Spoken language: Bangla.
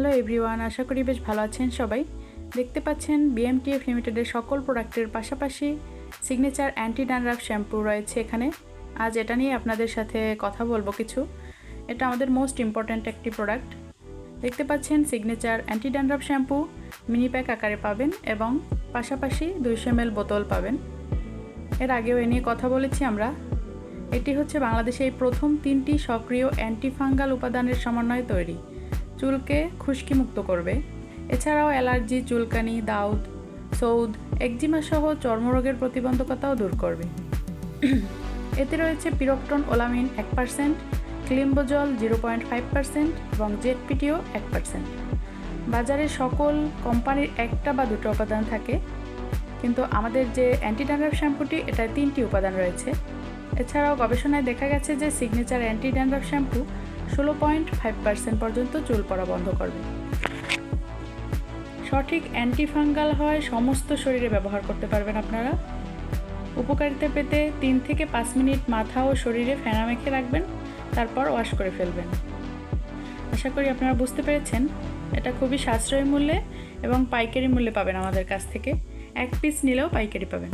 হ্যালো এভরিওয়ান আশা করি বেশ ভালো আছেন সবাই। দেখতে পাচ্ছেন বিএমটিএফ লিমিটেডের সকল প্রোডাক্টের পাশাপাশি সিগনেচার অ্যান্টি ড্যান্ড্রাফ শ্যাম্পু রয়েছে এখানে। আজ এটা নিয়ে আপনাদের সাথে কথা বলব কিছু। এটা আমাদের মোস্ট ইম্পর্ট্যান্ট একটি প্রোডাক্ট দেখতে পাচ্ছেন signature anti dandruff shampoo mini pack আকারে পাবেন এবং পাশাপাশি দুইশো এম বোতল পাবেন। এর আগেও এ নিয়ে কথা বলেছি আমরা। এটি হচ্ছে বাংলাদেশে এই প্রথম তিনটি সক্রিয় অ্যান্টিফাঙ্গাল উপাদানের সমন্বয়ে তৈরি। চুলকে খুশকি মুক্ত করবে। এছাড়াও অ্যালার্জি, চুলকানি, দাউদ, সৌদ একজিমা সহ চর্মরোগের প্রতিবন্ধকতাও দূর করবে। এতে রয়েছে পিরক্টন ওলামিন এক percent climbazole zero point five percent এবং জেডপিটিও এক পার্সেন্ট বাজারে সকল কোম্পানির একটা বা দুটো উপাদান থাকে, কিন্তু আমাদের যে অ্যান্টি ড্যান্ড্রাফ শ্যাম্পুটি এটায় তিনটি উপাদান রয়েছে। এছাড়াও গবেষণায় দেখা গেছে যে সিগনেচার অ্যান্টি শ্যাম্পু ষোলো পয়েন্ট ফাইভ পার্সেন্ট পর্যন্ত চুল পড়া বন্ধ করবে। সঠিক অ্যান্টিফাঙ্গাল হয় সমস্ত শরীরে ব্যবহার করতে পারবেন আপনারা। উপকারিতা পেতে তিন থেকে পাঁচ মিনিট মাথা ও শরীরে ফেনা মেখে রাখবেন, তারপর ওয়াশ করে ফেলবেন। আশা করি আপনারা বুঝতে পেরেছেন। এটা খুবই সাশ্রয়ী মূল্যে এবং পাইকারি মূল্যে পাবেন আমাদের কাছ থেকে। এক পিস নিলেও পাইকারি পাবেন।